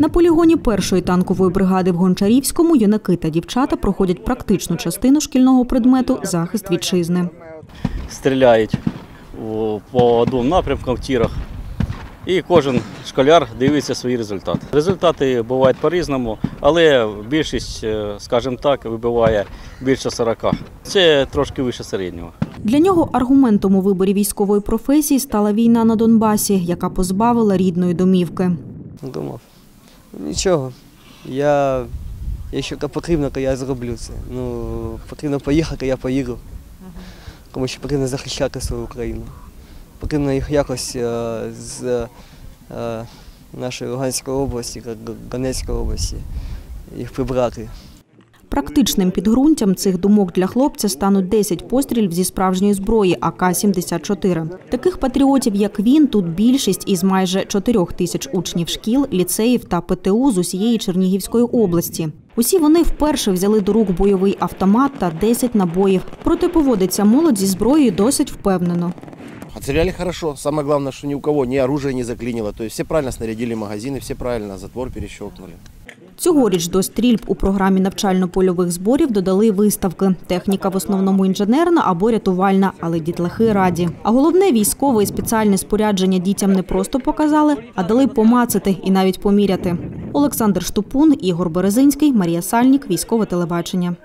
На полігоні першої танкової бригади в Гончарівському юнаки та дівчата проходять практичну частину шкільного предмету захист вітчизни. стріляють по двом напрямкам в тірах. І кожен школяр дивиться свої результати. Результати бувають по-різному, але більшість, е, скажімо так, вибиває більше 40. Це трошки вище середнього. Для нього аргументом у виборі військової професії стала війна на Донбасі, яка позбавила рідної домівки. Думав. Нічого. Я, якщо потрібно, то я зроблю це. Ну, потрібно поїхати, я поїду. Тому що потрібно захищати свою Україну. Потрібно їх якось а, з а, нашої Луганської області, Донецької області, їх прибрати. Практичним підґрунтям цих думок для хлопця стануть 10 пострілів зі справжньої зброї АК-74. Таких патріотів, як він, тут більшість із майже 4 тисяч учнів шкіл, ліцеїв та ПТУ з усієї Чернігівської області. Усі вони вперше взяли до рук бойовий автомат та 10 набоїв. Проте поводиться молодь зі зброєю досить впевнено. Отстреляли хорошо. Самое главное, что ни у кого ни оружие не заклинило. То есть все правильно снарядили магазины, все правильно затвор перещелкнули. Цьогоріч до стрільб у програмі навчально-польових зборів додали виставки. Техніка в основному інженерна або рятувальна, але дітлахи раді. А головне військове і спеціальне спорядження дітям не просто показали, а дали помацати і навіть поміряти. Олександр Штупун, Ігор Березинський, Марія Сальнік, військове телебачення.